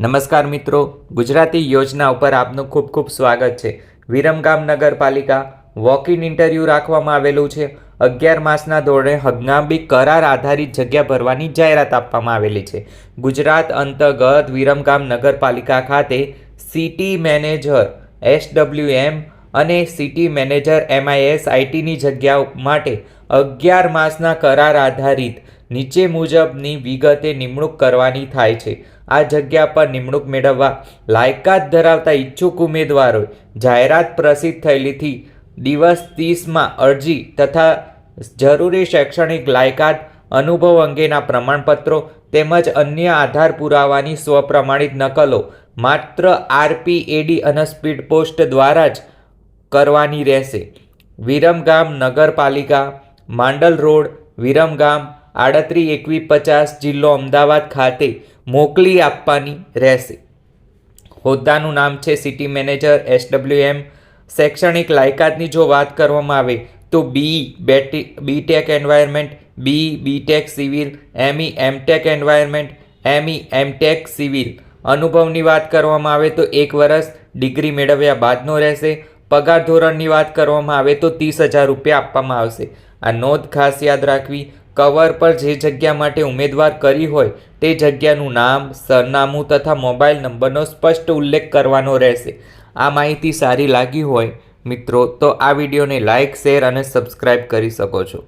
નમસ્કાર મિત્રો, ગુજરાતી યોજના ઉપર આપનું ખૂબ ખૂબ સ્વાગત છે. વિરમગામ નગરપાલિકા વોક ઇન ઇન્ટરવ્યૂ રાખવામાં આવેલું છે. અગિયાર માસના ધોરણે હંગામી કરાર આધારિત જગ્યા ભરવાની જાહેરાત આપવામાં આવેલી છે. ગુજરાત અંતર્ગત વિરમગામ નગરપાલિકા ખાતે સિટી મેનેજર એસડબ્લ્યુએમ અને સિટી મેનેજર એમઆઈએસ આઈટીની જગ્યાઓ માટે અગિયાર માસના કરાર આધારિત નીચે મુજબની વિગતે નિમણૂક કરવાની થાય છે. આ જગ્યા પર નિમણૂક મેળવવા લાયકાત ધરાવતા ઈચ્છુક ઉમેદવારોએ જાહેરાત પ્રસિદ્ધ થયેલીથી દિવસ ત્રીસમાં અરજી તથા જરૂરી શૈક્ષણિક લાયકાત અનુભવ અંગેના પ્રમાણપત્રો તેમજ અન્ય આધાર પુરાવાની સ્વપ્રમાણિત નકલો માત્ર આરપીએડી અને સ્પીડ પોસ્ટ દ્વારા જ કરવાની રહેશે. વિરમગામ નગરપાલિકા, માંડલ રોડ વિરમગામ આડત્રી એકવીસ પચાસ જિલ્લો અમદાવાદ ખાતે મોકલી આપવાની રહેશે. હોદ્દાનું નામ છે સિટી મેનેજર એસડબ્લ્યુએમ. શૈક્ષણિક લાયકાતની જો વાત કરવામાં આવે તો બી બેટી BTech environment, B BTech civil ME MTech environment ME MTech civil. અનુભવની વાત કરવામાં આવે તો એક વર્ષ ડિગ્રી મેળવ્યા બાદનો રહેશે. પગાર ધોરણની વાત કરવામાં આવે તો ત્રીસ હજાર રૂપિયા આપવામાં આવશે. આ નોંધ ખાસ યાદ રાખવી. કવર પર જે જગ્યા માટે ઉમેદવાર કરી હોય તે જગ્યાનું નામ, સરનામું તથા મોબાઈલ નંબરનો સ્પષ્ટ ઉલ્લેખ કરવાનો રહેશે. આ માહિતી સારી લાગી હોય મિત્રો તો આ વિડીયોને લાઇક શેર અને સબસ્ક્રાઈબ કરી શકો છો.